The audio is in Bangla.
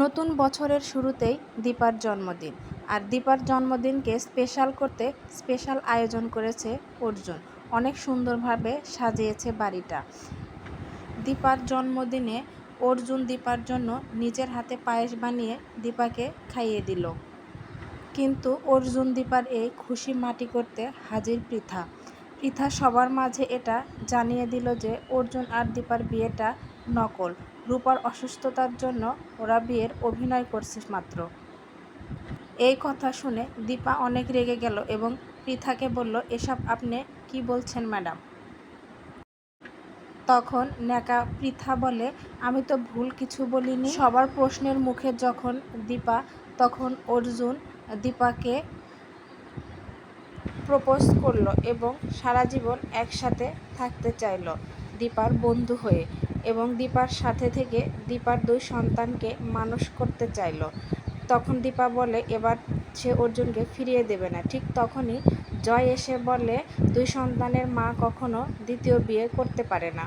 নতুন বছরের শুরুতেই দীপার জন্মদিন। আর দীপার জন্মদিনকে স্পেশাল করতে স্পেশাল আয়োজন করেছে অর্জুন। অনেক সুন্দরভাবে সাজিয়েছে বাড়িটা। দীপার জন্মদিনে অর্জুন দীপার জন্য নিজের হাতে পায়েস বানিয়ে দীপাকে খাইয়ে দিল। কিন্তু অর্জুন দীপার এই খুশি মাটি করতে হাজির পৃথা। পৃথা সবার মাঝে এটা জানিয়ে দিল যে অর্জুন আর দীপার বিয়েটা নকল। রূপার অসুস্থতার জন্য ওরা বিয়ের অভিনয় করছে মাত্র। এই কথা শুনে দীপা অনেক রেগে গেল এবং পৃথাকে বলল, এসব আপনি কি বলছেন ম্যাডাম? তখন ন্যাকা পৃথা বলে, আমি তো ভুল কিছু বলিনি। সবার প্রশ্নের মুখে যখন দীপা, তখন অর্জুন দীপাকে প্রপোজ করল এবং সারা জীবন একসাথে থাকতে চাইলো দীপার বন্ধু হয়ে। এবং দীপার সাথে থেকে দীপার দুই সন্তানকে মানুষ করতে চাইল। তখন দীপা বলে, এবার সে অর্জুনকে ফিরিয়ে দেবে না। ঠিক তখনই জয় এসে বলে, দুই সন্তানের মা কখনো দ্বিতীয় বিয়ে করতে পারে না।